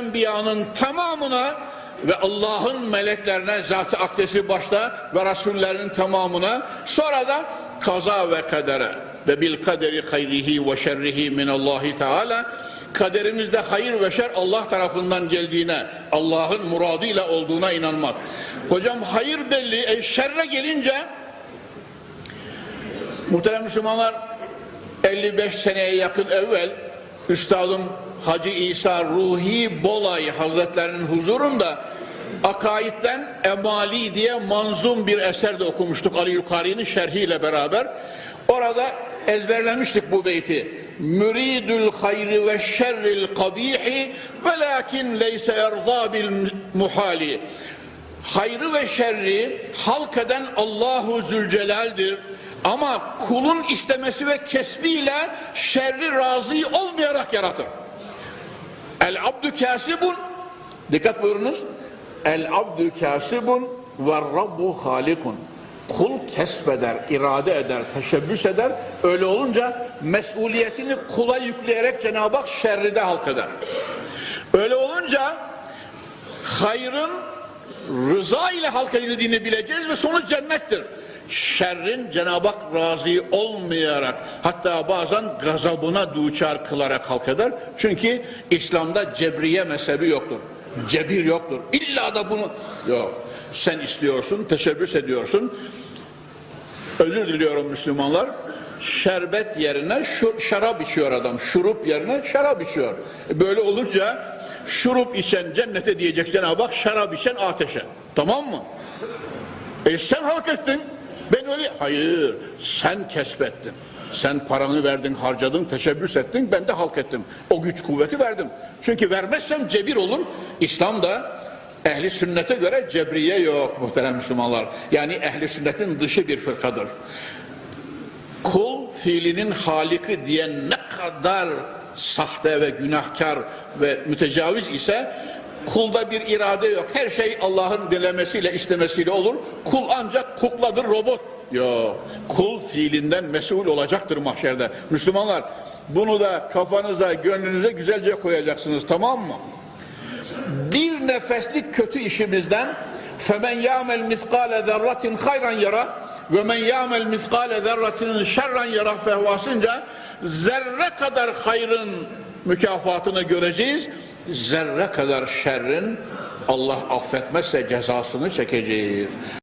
Enbiyanın tamamına ve Allah'ın meleklerine, zat-ı akdesi başta ve Resullerin tamamına sonra da kaza ve kadere ve bil kaderi hayrihi ve şerrihi minallahi teala kaderimizde hayır ve şer Allah tarafından geldiğine, Allah'ın muradıyla olduğuna inanmak. Hocam hayır belli, e, şerre gelince muhterem Müslümanlar 55 seneye yakın evvel Üstadım Hacı İsa Ruhi Bolay Hazretlerinin huzurunda Akaid'den Emali diye manzum bir eser de okumuştuk Ali Yukari'nin şerhiyle beraber. Orada ezberlemiştik bu beyti. Müridül hayri ve şerril kabihi velakin leyse erza bil muhali. Hayrı ve şerri halk eden Allahu Zülcelal'dir. Ama kulun istemesi ve kesbiyle şerri razı olmayarak yaratır. El abdü kasibun dikkat buyurunuz. El abdü kasibun ve rabbu halikun. Kul kesbeder, irade eder, teşebbüs eder. Öyle olunca mesuliyetini kula yükleyerek Cenab-ı Hak şerri de halk eder. Öyle olunca hayrın rıza ile halk edildiğini bileceğiz ve sonu cennettir. Şerrin Cenab-ı Hak razı olmayarak hatta bazen gazabına duçar kılarak halk eder. Çünkü İslam'da cebriye mezhebi yoktur. Cebir yoktur. İlla da bunu yok. Sen istiyorsun, teşebbüs ediyorsun. Özür diliyorum Müslümanlar. Şerbet yerine şarap içiyor adam. Şurup yerine şarap içiyor. E Böyle olunca şurup içen cennete diyecek Cenab-ı Hak, şarap içen ateşe. Tamam mı? E sen hak ettin. Öyle... Hayır, sen kesbettin. Sen paranı verdin, harcadın, teşebbüs ettin, ben de halk ettim. O güç kuvveti verdim. Çünkü vermezsem cebir olur. İslam'da ehli sünnete göre cebriye yok muhterem Müslümanlar. Yani ehli sünnetin dışı bir fırkadır. Kul fiilinin haliki diye ne kadar sahte ve günahkar ve mütecaviz ise kulda bir irade yok. Her şey Allah'ın dilemesiyle istemesiyle olur. Kul ancak kukladır robot. Yok. Kul fiilinden mesul olacaktır mahşerde. Müslümanlar bunu da kafanıza gönlünüze güzelce koyacaksınız tamam mı? Bir nefeslik kötü işimizden فَمَنْ يَعْمَلْ مِثْقَالَ ذَرَّةٍ خَيْرًا يَرَى وَمَنْ يَعْمَلْ مِثْقَالَ ذَرَّةٍ شَرًّا يَرَى fehvasınca zerre kadar hayrın mükafatını göreceğiz. Zerre kadar şerrin Allah affetmezse cezasını çekeceğiz.